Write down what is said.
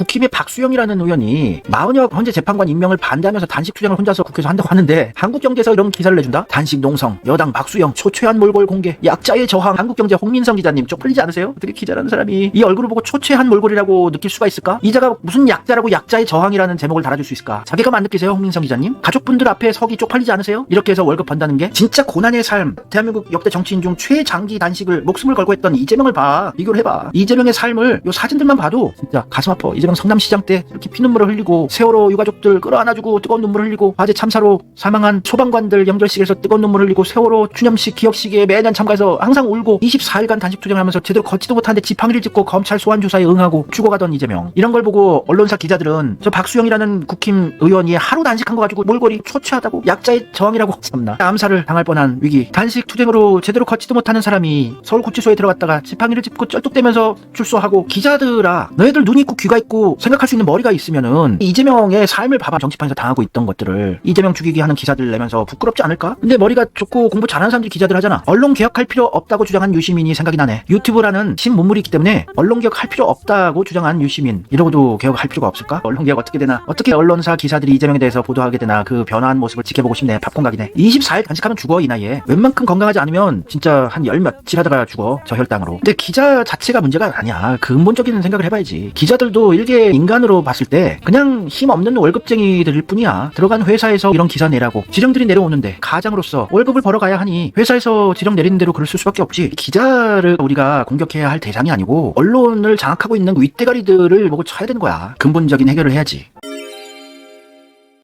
국힘의 박수영이라는 의원이 마은혁 헌재 재판관 임명을 반대하면서 단식 투쟁을 혼자서 국회에서 한다고 하는데 한국경제에서 이런 기사를 내준다? 단식 농성, 여당 박수영, 초췌한 몰골 공개, 약자의 저항, 한국경제 홍민성 기자님 쪽팔리지 않으세요? 어떻게 기자라는 사람이 이 얼굴을 보고 초췌한 몰골이라고 느낄 수가 있을까? 이자가 무슨 약자라고 약자의 저항이라는 제목을 달아줄 수 있을까? 자괴감 안 느끼세요, 홍민성 기자님? 가족분들 앞에 서기 쪽팔리지 않으세요? 이렇게 해서 월급 번다는 게 진짜 고난의 삶. 대한민국 역대 정치인 중 최장기 단식을 목숨을 걸고 했던 이재명을 봐. 비교를 해봐. 이재명의 삶을 요 사진들만 봐도 진짜 가슴 아파. 이재명 성남시장 때 이렇게 피눈물을 흘리고 세월호 유가족들 끌어안아주고 뜨거운 눈물 흘리고 화재 참사로 사망한 소방관들 영절식에서 뜨거운 눈물 흘리고 세월호 추념식 기억식에 매년 참가해서 항상 울고 24일간 단식 투쟁을 하면서 제대로 걷지도 못하는데 지팡이를 짚고 검찰 소환 조사에 응하고 죽어가던 이재명. 이런 걸 보고 언론사 기자들은 저 박수영이라는 국힘 의원이 하루 단식한 거 가지고 몰골이 초췌하다고 약자의 저항이라고 참나. 암살을 당할 뻔한 위기. 단식 투쟁으로 제대로 걷지도 못하는 사람이 서울 구치소에 들어갔다가 지팡이를 짚고 쩔뚝대면서 출소하고 기자들아 너희들 눈이 있고 귀가 있고 생각할 수 있는 머리가 있으면은 이재명의 삶을 봐봐. 정치판에서 당하고 있던 것들을 이재명 죽이기 하는 기사들 내면서 부끄럽지 않을까? 근데 머리가 좋고 공부 잘하는 사람들이 기자들 하잖아. 언론 개혁할 필요 없다고 주장한 유시민이 생각이 나네. 유튜브라는 신문물이 있기 때문에 언론 개혁할 필요 없다고 주장한 유시민. 이러고도 개혁할 필요가 없을까? 언론 개혁 어떻게 되나? 어떻게 언론사 기사들이 이재명에 대해서 보도하게 되나? 그 변화한 모습을 지켜보고 싶네. 팝콘 각이네. 24일 단식하면 죽어 이 나이에. 웬만큼 건강하지 않으면 진짜 한 열 며칠 하다가 죽어 저혈당으로. 근데 기자 자체가 문제가 아니야. 근본적인 생각을 해봐야지. 기자들도 일개 인간으로 봤을 때 그냥 힘없는 월급쟁이들일 뿐이야. 들어간 회사에서 이런 기사 내라고 지령들이 내려오는데 가장으로서 월급을 벌어가야 하니 회사에서 지령 내리는 대로 쓸 수밖에 없지. 기자를 우리가 공격해야 할 대상이 아니고 언론을 장악하고 있는 윗대가리들을 보고 쳐야 되는 거야. 근본적인 해결을 해야지